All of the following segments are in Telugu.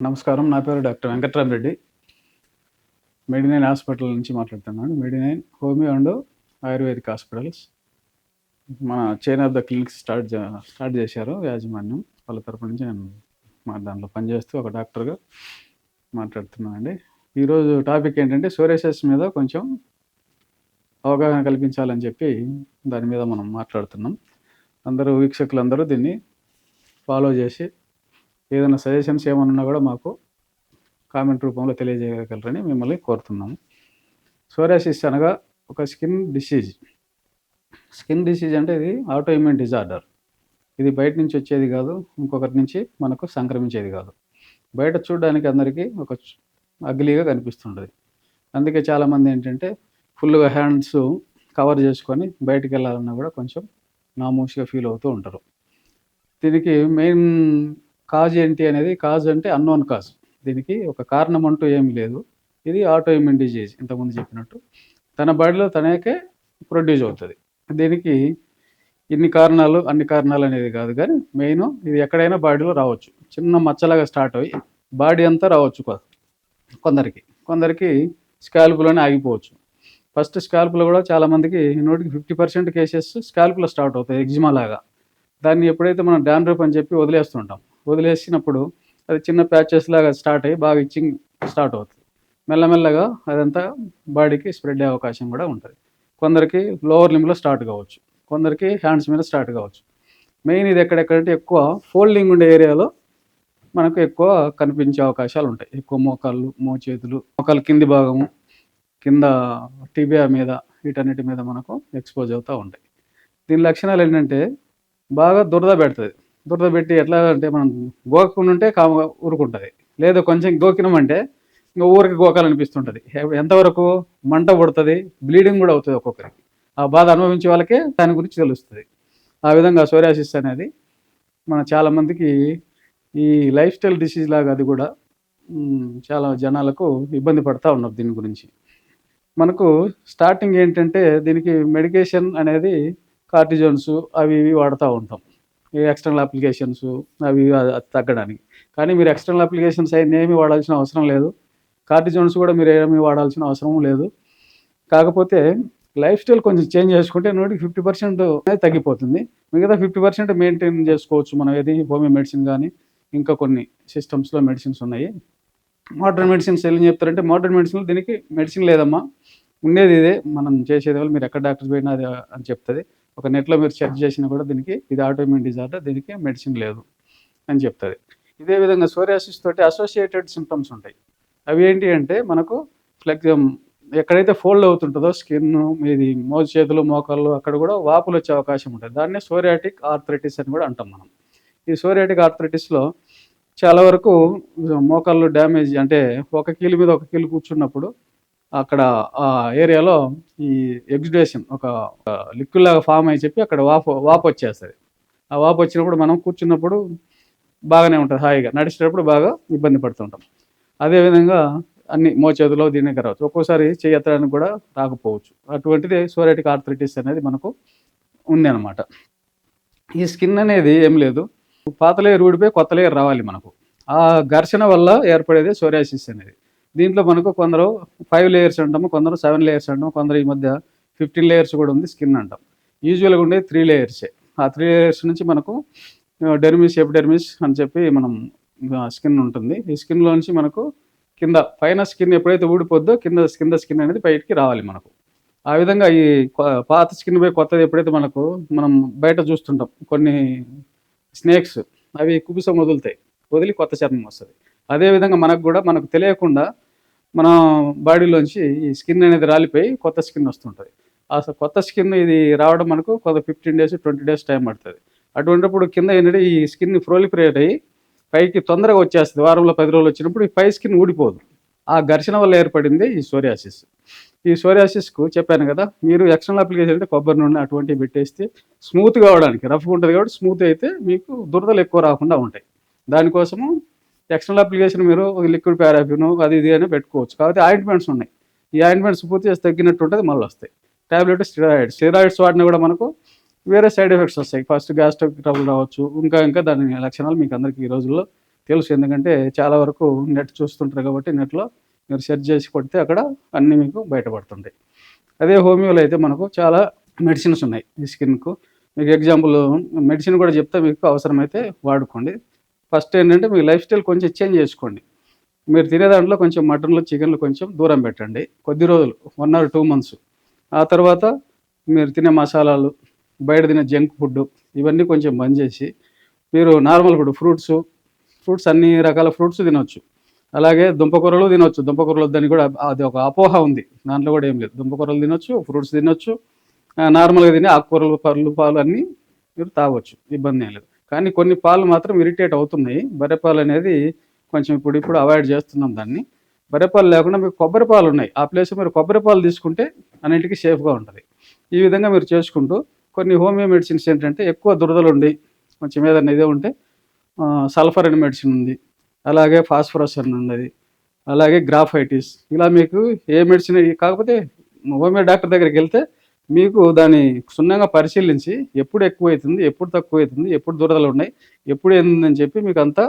నమస్కారం నా పేరు డాక్టర్ వెంకట్రామరెడ్డి మెడినైన్ హాస్పిటల్ నుంచి మాట్లాడుతున్నాను. Medinine homeo and ayurvedic hospitals. మన chain of the clinics start start చేశారు యాజమాన్యం. వాళ్ళ తరపు నుంచి నేను మా దాంట్లో పనిచేస్తూ ఒక డాక్టర్గా మాట్లాడుతున్నానండి. ఈరోజు టాపిక్ ఏంటంటే సోరేసెస్ మీద కొంచెం అవగాహన కల్పించాలని చెప్పి దాని మీద మనం మాట్లాడుతున్నాం. అందరూ వీక్షకులందరూ దీన్ని ఫాలో చేసి ఏదైనా సజెషన్స్ ఏమన్నా ఉన్నా కూడా మాకు కామెంట్ రూపంలో తెలియజేయగలరని మిమ్మల్ని కోరుతున్నాము. సోరాసిస్ అనగా ఒక స్కిన్ డిసీజ్. స్కిన్ డిసీజ్ అంటే ఇది ఆటోఇమ్యూన్ డిజార్డర్ ఇది బయట నుంచి వచ్చేది కాదు ఇంకొకటి నుంచి మనకు సంక్రమించేది కాదు. బయట చూడడానికి అందరికీ ఒక అగ్లీగా కనిపిస్తుంటుంది. అందుకే చాలామంది ఏంటంటే ఫుల్గా హ్యాండ్స్ కవర్ చేసుకొని బయటికి వెళ్ళాలన్నా కూడా కొంచెం నామూసిగా ఫీల్ అవుతూ ఉంటారు. దీనికి మెయిన్ కాజ్ ఏంటి అనేది కాజ్ అంటే అన్నోన్ కాజ్. దీనికి ఒక కారణం అంటూ ఏమీ లేదు. ఇది ఆటో ఇమ్యూన్ డిజీజ్ ఇంతకుముందు చెప్పినట్టు. తన బాడీలో తనకే ప్రొడ్యూస్ అవుతుంది. దీనికి ఇన్ని కారణాలు అన్ని కారణాలు అనేది కాదు. కానీ మెయిన్ ఇది ఎక్కడైనా బాడీలో రావచ్చు. చిన్న మచ్చలాగా స్టార్ట్ అయ్యి బాడీ అంతా రావచ్చు కొందరికి. కొందరికి స్కాల్పులోనే ఆగిపోవచ్చు. ఫస్ట్ స్కాల్పులో కూడా చాలామందికి నూటికి ఫిఫ్టీ పర్సెంట్ కేసెస్ స్కాల్పులో స్టార్ట్ అవుతాయి ఎగ్జిమా లాగా. దాన్ని ఎప్పుడైతే మనం డాండ్రూప్ అని చెప్పి వదిలేస్తుంటాం వదిలేసినప్పుడు అది చిన్న ప్యాచెస్ లాగా స్టార్ట్ అయ్యి బాగా ఇచ్చింగ్ స్టార్ట్ అవుతుంది. మెల్లమెల్లగా అదంతా బాడీకి స్ప్రెడ్ అయ్యే అవకాశం కూడా ఉంటుంది. కొందరికి లోవర్ లింబ్లో స్టార్ట్ కావచ్చు. కొందరికి హ్యాండ్స్ మీద స్టార్ట్ కావచ్చు. మెయిన్ ఇది ఎక్కడెక్కడంటే ఎక్కువ ఫోల్డింగ్ ఉండే ఏరియాలో మనకు ఎక్కువ కనిపించే అవకాశాలు ఉంటాయి. ఎక్కువ మోకాళ్ళు మో చేతులు మోకాలు కింది భాగము కింద టీబియా మీద వీటన్నిటి మీద మనకు ఎక్స్పోజ్ అవుతూ ఉంటాయి. దీని లక్షణాలు ఏంటంటే బాగా దురద పెడుతుంది. దురద పెట్టి ఎట్లా అంటే మనం గోకకుండా ఉంటే కామ ఊరుకుంటుంది. లేదు కొంచెం గోకినామంటే ఇంకా ఊరికి గోకాలనిపిస్తుంటుంది. ఎంతవరకు మంట పుడుతుంది బ్లీడింగ్ కూడా అవుతుంది ఒక్కొక్కరికి. ఆ బాధ అనుభవించే వాళ్ళకే దాని గురించి తెలుస్తుంది. ఆ విధంగా సోరియాసిస్ అనేది మన చాలామందికి ఈ లైఫ్ స్టైల్ డిసీజ్ లాగా అది కూడా చాలా జనాలకు ఇబ్బంది పడతా ఉన్నారు దీని గురించి. మనకు స్టార్టింగ్ ఏంటంటే దీనికి మెడికేషన్ అనేది కార్టిజోన్స్ అవి ఇవి వాడుతూ ఉంటాం. ఎక్స్టర్నల్ అప్లికేషన్స్ అవి తగ్గడానికి. కానీ మీరు ఎక్స్టర్నల్ అప్లికేషన్స్ అయితే ఏమీ వాడాల్సిన అవసరం లేదు. కార్టిజోన్స్ కూడా మీరు ఏమీ వాడాల్సిన అవసరం లేదు. కాకపోతే లైఫ్ స్టైల్ కొంచెం చేంజ్ చేసుకుంటే నూటికి ఫిఫ్టీ పర్సెంట్ తగ్గిపోతుంది. మిగతా ఫిఫ్టీ పర్సెంట్ మెయింటైన్ చేసుకోవచ్చు మనం. ఏది? హోమియో మెడిసిన్ కానీ ఇంకా కొన్ని సిస్టమ్స్లో మెడిసిన్స్ ఉన్నాయి. మోడర్న్ మెడిసిన్స్ ఏం చెప్తారంటే మోడర్న్ మెడిసిన్ దీనికి మెడిసిన్ లేదమ్మా. ఉండేది ఇదే. మనం చేసేది వల్ల మీరు ఎక్కడ డాక్టర్ పోయినా అది అని చెప్తుంది. ఒక నెట్లో మీరు సెర్చ్ చేసినా కూడా దీనికి ఇది ఆటోమిన్ డిజార్డర్ దీనికి మెడిసిన్ లేదు అని చెప్తుంది. ఇదే విధంగా సోరియాసిస్ తోటి అసోసియేటెడ్ సిమ్టమ్స్ ఉంటాయి. అవి ఏంటి అంటే మనకు ఫ్లెక్ um, ఎక్కడైతే ఫోల్డ్ అవుతుంటుందో స్కిన్ మీది మోజు చేతులు మోకాళ్ళు అక్కడ కూడా వాపులు వచ్చే అవకాశం ఉంటుంది దాన్నే సోరియాటిక్ ఆర్థరైటిస్ అని కూడా అంటాం మనం. ఈ సోరియాటిక్ ఆర్థరైటిస్లో చాలా వరకు మోకాళ్ళు డ్యామేజ్ అంటే ఒక కీలు మీద ఒక కీలు కూర్చున్నప్పుడు అక్కడ ఆ ఏరియాలో ఈ ఎగ్జిడేషన్ ఒక లిక్విడ్ లాగా ఫామ్ అయి చెప్పి అక్కడ వాపు వాపు వచ్చేస్తుంది. ఆ వాపు వచ్చినప్పుడు మనం కూర్చున్నప్పుడు బాగానే ఉంటుంది హాయిగా. నడిచేటప్పుడు బాగా ఇబ్బంది పడుతుంటాం అదేవిధంగా అన్ని మోచేతిలో దీనికి రావచ్చు ఒక్కోసారి చెయ్యి కూడా రాకపోవచ్చు. అటువంటిది సోరేటిక్ ఆర్థరైటిస్ అనేది మనకు ఉంది అనమాట ఈ స్కిన్ అనేది ఏం లేదు. పాత లేయర్ ఊడిపోయి కొత్త లేయర్ రావాలి మనకు. ఆ ఘర్షణ వల్ల ఏర్పడేది సోరియాసిస్ అనేది. దీంట్లో మనకు కొందరు ఫైవ్ లేయర్స్ అంటాము కొందరు సెవెన్ లేయర్స్ అంటాము కొందరు ఈ మధ్య ఫిఫ్టీన్ లేయర్స్ కూడా ఉంది స్కిన్ అంటాం. యూజువల్గా ఉండే త్రీ లేయర్సే ఆ త్రీ లేయర్స్ నుంచి మనకు డెర్మిస్ ఎపిడెర్మిస్ అని చెప్పి మనం స్కిన్ ఉంటుంది. ఈ స్కిన్లో నుంచి మనకు కింద పైన స్కిన్ ఎప్పుడైతే ఊడిపోద్దో కింద కింద స్కిన్ అనేది బయటికి రావాలి మనకు. ఆ విధంగా ఈ పాత స్కిన్ పోయి కొత్తది ఎప్పుడైతే మనకు మనం బయట చూస్తుంటాం కొన్ని స్నేక్స్ అవి కుబుసం వదులుతాయి వదిలి కొత్త చర్మం వస్తుంది. అదేవిధంగా మనకు కూడా మనకు తెలియకుండా మన బాడీలోంచి ఈ స్కిన్ అనేది రాలిపోయి కొత్త స్కిన్ వస్తుంటుంది. అసలు కొత్త స్కిన్ ఇది రావడం మనకు కొంత fifteen days twenty days time పడుతుంది. అటువంటిప్పుడు కింద ఏంటంటే ఈ స్కిన్ ఫ్రోలిఫరేట్ అయ్యి పైకి తొందరగా వచ్చేస్తుంది. వారంలో పది రోజులు వచ్చినప్పుడు ఈ పై స్కిన్ ఊడిపోదు. ఆ ఘర్షణ వల్ల ఏర్పడింది ఈ సోరియాసిస్. ఈ సోరియాసిస్కు చెప్పాను కదా మీరు ఎక్స్టర్నల్ అప్లికేషన్ అంటే కొబ్బరి నూనె అటువంటివి పెట్టేస్తే స్మూత్ కావడానికి రఫ్గా ఉంటుంది కాబట్టి స్మూత్ అయితే మీకు దురదలు ఎక్కువ రాకుండా ఉంటాయి. దానికోసము ఎక్స్టర్నల్ అప్లికేషన్ మీరు లిక్విడ్ పారాఫిన్ అది ఇది అని పెట్టుకోవచ్చు. కాబట్టి ఆయింట్మెంట్స్ ఉన్నాయి. ఈ ఆయింట్మెంట్స్ పూర్తి చేసి తగ్గినట్టు ఉంటుంది మళ్ళీ వస్తాయి. టాబ్లెట్ స్టిరాయిడ్స్ స్టిరాయిడ్స్ వాటిని కూడా మనకు వేరే సైడ్ ఎఫెక్ట్స్ వస్తాయి. ఫస్ట్ గ్యాస్ట్రిక్ ట్రబుల్ రావచ్చు. ఇంకా ఇంకా దాని లక్షణాలు మీకు అందరికీ ఈ రోజుల్లో తెలుసు. ఎందుకంటే చాలా వరకు నెట్ చూస్తుంటారు కాబట్టి నెట్లో మీరు సెర్చ్ చేసి కొడితే అక్కడ అన్నీ మీకు బయటపడుతుంటాయి. అదే హోమియోలో అయితే మనకు చాలా మెడిసిన్స్ ఉన్నాయి. ఈ స్కిన్కు మీకు ఎగ్జాంపుల్ మెడిసిన్ కూడా చెప్తే మీకు అవసరమైతే వాడుకోండి. ఫస్ట్ ఏంటంటే మీ లైఫ్ స్టైల్ కొంచెం చేంజ్ చేసుకోండి. మీరు తినే దాంట్లో కొంచెం మటన్లు చికెన్లు కొంచెం దూరం పెట్టండి. కొద్ది రోజులు వన్ ఆర్ టూ మంత్స్. ఆ తర్వాత మీరు తినే మసాలాలు బయట తినే జంక్ ఫుడ్ ఇవన్నీ కొంచెం బంద్ చేసి మీరు నార్మల్ ఫుడ్ ఫ్రూట్స్ ఫ్రూట్స్ అన్ని రకాల ఫ్రూట్స్ తినొచ్చు. అలాగే దుంపకూరలు తినొచ్చు. దుంపకూరలు వద్దని కూడా అది ఒక అపోహ ఉంది. దాంట్లో కూడా ఏం లేదు. దుంపకూరలు తినొచ్చు ఫ్రూట్స్ తినొచ్చు. నార్మల్గా తినే ఆకుకూరలు పళ్ళు పాలు అన్నీ మీరు తాగొచ్చు. ఇబ్బంది ఏం లేదు. కానీ కొన్ని పాలు మాత్రం ఇరిటేట్ అవుతున్నాయి. బర్రెపాలు అనేది కొంచెం ఇప్పుడు ఇప్పుడు అవాయిడ్ చేస్తున్నాం దాన్ని. బర్రెపాలు లేకుండా మీకు కొబ్బరి పాలు ఉన్నాయి. ఆ ప్లేస్ మీరు కొబ్బరి పాలు తీసుకుంటే అన్నింటికి సేఫ్గా ఉంటుంది. ఈ విధంగా మీరు చేసుకుంటూ కొన్ని హోమియో మెడిసిన్స్ ఏంటంటే ఎక్కువ దురదలు ఉండి కొంచెం ఏదైనా ఇదే ఉంటే సల్ఫర్ అని మెడిసిన్ ఉంది. అలాగే ఫాస్ఫరస్ అని ఉన్నది. అలాగే గ్రాఫైటిస్. ఇలా మీకు ఏ మెడిసిన్ కాకపోతే హోమియో డాక్టర్ దగ్గరికి వెళ్తే మీకు దాన్ని క్షుణ్ణంగా పరిశీలించి ఎప్పుడు ఎక్కువ అవుతుంది ఎప్పుడు తక్కువ అవుతుంది ఎప్పుడు దురదలు ఉన్నాయి ఎప్పుడు ఏందని చెప్పి మీకు అంతా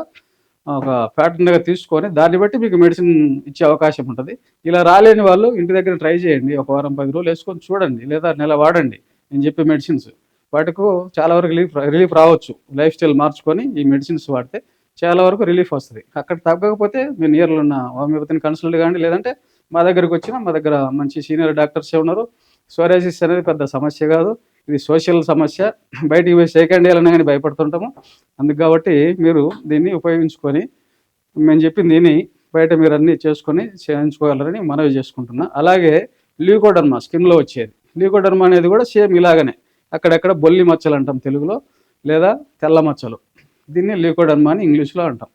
ఒక ప్యాటర్న్గా తీసుకొని దాన్ని బట్టి మీకు మెడిసిన్ ఇచ్చే అవకాశం ఉంటుంది. ఇలా రాలేని వాళ్ళు ఇంటి దగ్గర ట్రై చేయండి. ఒక వారం పది రోజులు వేసుకొని చూడండి లేదా నెల వాడండి నేను చెప్పే మెడిసిన్స్ వాటికు చాలా వరకు రిలీఫ్ రిలీఫ్ రావచ్చు. లైఫ్ స్టైల్ మార్చుకొని ఈ మెడిసిన్స్ వాడితే చాలా వరకు రిలీఫ్ వస్తుంది. అక్కడ తగ్గకపోతే మీ నియర్లో ఉన్న హోమియోపతిని కన్సల్ట్ కానీ లేదంటే మా దగ్గరికి వచ్చినా మా దగ్గర మంచి సీనియర్ డాక్టర్స్ ఉన్నారు. సోరాసిస్ అనేది పెద్ద సమస్య కాదు. ఇది సోషల్ సమస్య. బయటికి పోయి సేకండ్ చేయాలన్నా కానీ భయపడుతుంటాము. అందుకు కాబట్టి మీరు దీన్ని ఉపయోగించుకొని మేము చెప్పింది దీన్ని బయట మీరు అన్నీ చేసుకొని చేయించుకోగలరని మనవి చేసుకుంటున్నా. అలాగే లీకోడర్మా స్కిన్లో వచ్చేది. లీకోడర్మా అనేది కూడా సేమ్ ఇలాగనే. అక్కడక్కడ బొల్లి మచ్చలు అంటాం తెలుగులో లేదా తెల్ల మచ్చలు. దీన్ని లీకోడర్మా అని ఇంగ్లీష్లో అంటాం.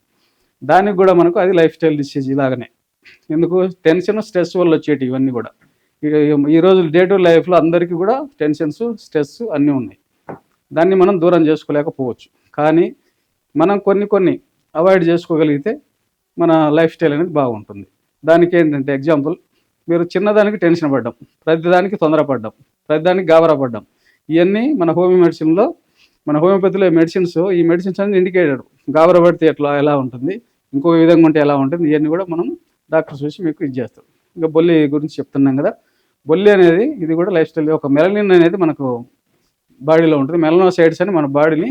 దానికి కూడా మనకు అది లైఫ్ స్టైల్ డిసీజ్ ఇలాగనే. ఎందుకు? టెన్షన్ స్ట్రెస్ వల్ల వచ్చేటి ఇవన్నీ కూడా. ఈ రోజు డే టు లైఫ్లో అందరికీ కూడా టెన్షన్స్ స్ట్రెస్ అన్నీ ఉన్నాయి. దాన్ని మనం దూరం చేసుకోలేకపోవచ్చు. కానీ మనం కొన్ని కొన్ని అవాయిడ్ చేసుకోగలిగితే మన లైఫ్ స్టైల్ అనేది బాగుంటుంది. దానికి ఏంటంటే ఎగ్జాంపుల్ మీరు చిన్నదానికి టెన్షన్ పడ్డాం ప్రతిదానికి తొందరపడ్డాం ప్రతిదానికి గాబరా పడ్డాం ఇవన్నీ మన హోమియో మెడిసిన్లో మన హోమియోపతిలో మెడిసిన్స్ ఈ మెడిసిన్స్ అనేది ఇండికేటెడ్ గాబరా పడితే ఎట్లా ఎలా ఉంటుంది ఇంకో విధంగా ఉంటే ఎలా ఉంటుంది ఇవన్నీ కూడా మనం డాక్టర్స్ చూసి మీకు ఇది చేస్తాం ఇంకా బొల్లి గురించి చెప్తున్నాం కదా బొల్లి అనేది ఇది కూడా లైఫ్ స్టైల్. ఒక మెలనిన్ అనేది మనకు బాడీలో ఉంటుంది. మెలనోసైడ్స్ అని మన బాడీని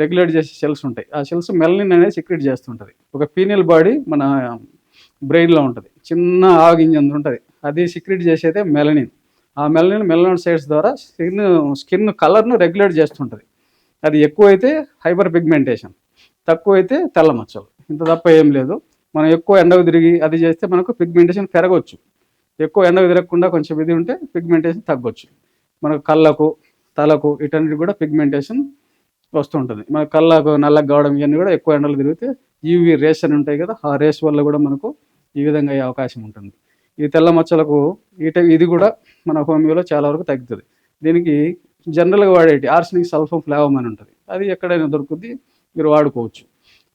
రెగ్యులేట్ చేసే సెల్స్ ఉంటాయి. ఆ సెల్స్ మెలనిన్ అనేది సిక్రెట్ చేస్తుంటుంది. ఒక పీనియల్ బాడీ మన బ్రెయిన్లో ఉంటుంది. చిన్న ఆగింజ ఉంటుంది. అది సిక్రెట్ చేసేదే మెలనిన్. ఆ మెలనిన్ మెలనోసైడ్స్ ద్వారా స్కిన్ స్కిన్ కలర్ను రెగ్యులేట్ చేస్తుంటుంది. అది ఎక్కువైతే హైపర్ పిగ్మెంటేషన్ తక్కువైతే తెల్ల మచ్చలు ఇంత తప్ప ఏం లేదు. మనం ఎక్కువ ఎండకు తిరిగి అది చేస్తే మనకు పిగ్మెంటేషన్ పెరగవచ్చు ఎక్కువ ఎండకు తిరగకుండా కొంచెం ఇది ఉంటే పిగ్మెంటేషన్ తగ్గొచ్చు. మనకు కళ్ళకు తలకు ఇటన్నిటి కూడా పిగ్మెంటేషన్ వస్తుంటుంది మన కళ్ళకు నల్లగా కావడం ఇవన్నీ కూడా ఎక్కువ ఎండలు తిరిగితే యూవి రేస్ అని ఉంటాయి కదా ఆ రేస్ వల్ల కూడా మనకు ఈ విధంగా అయ్యే అవకాశం ఉంటుంది. ఈ తెల్ల మచ్చలకు ఈ ఇది కూడా మన హోమియోలో చాలా వరకు తగ్గుతుంది. దీనికి జనరల్గా వాడేటి ఆర్సనిక్ సల్ఫం ఫ్లావం అని ఉంటుంది. అది ఎక్కడైనా దొరుకుద్ది మీరు వాడుకోవచ్చు.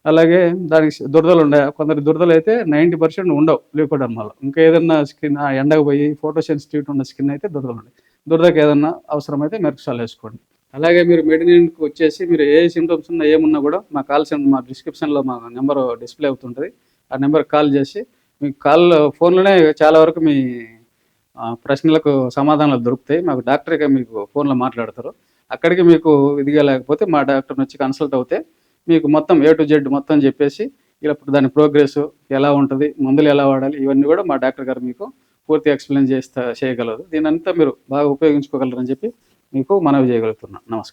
అలాగే దానికి దురదలు ఉన్నాయి కొందరి దురదలు అయితే నైంటీ పర్సెంట్ ఉండవు లీకోడర్మాలో. ఇంకా ఏదన్నా స్కిన్ ఎండకు పోయి ఫోటో సెన్సిటివిటీ ఉన్న స్కిన్ అయితే దురదలు ఉన్నాయి దురదకి ఏదన్నా అవసరమైతే మెరుకుసాలు వేసుకోండి. అలాగే మీరు మెడిసిన్కి వచ్చేసి మీరు ఏ సిమ్టమ్స్ ఉన్నా ఏమున్నా కూడా మా కాల్ సెంటర్ మా డిస్క్రిప్షన్లో మా నెంబర్ డిస్ప్లే అవుతుంటుంది. ఆ నెంబర్కి కాల్ చేసి మీకు కాల్ ఫోన్లోనే చాలా వరకు మీ ప్రశ్నలకు సమాధానాలు దొరుకుతాయి. మాకు డాక్టర్గా మీకు ఫోన్లో మాట్లాడతారు. అక్కడికి మీకు ఇదిగా లేకపోతే మా డాక్టర్ వచ్చి కన్సల్ట్ అవుతే మీకు మొత్తం ఏ టు జెడ్ మొత్తం చెప్పేసి ఇప్పుడు దాని ప్రోగ్రెస్ ఎలా ఉంటుంది మందులు ఎలా వాడాలి ఇవన్నీ కూడా మా డాక్టర్ గారు మీకు పూర్తి ఎక్స్ప్లెయిన్ చేస్తా చేయగలరు. దీనంతా మీరు బాగా ఉపయోగించుకోగలరని చెప్పి మీకు మనవి చేయగలుగుతున్నాను నమస్కారం.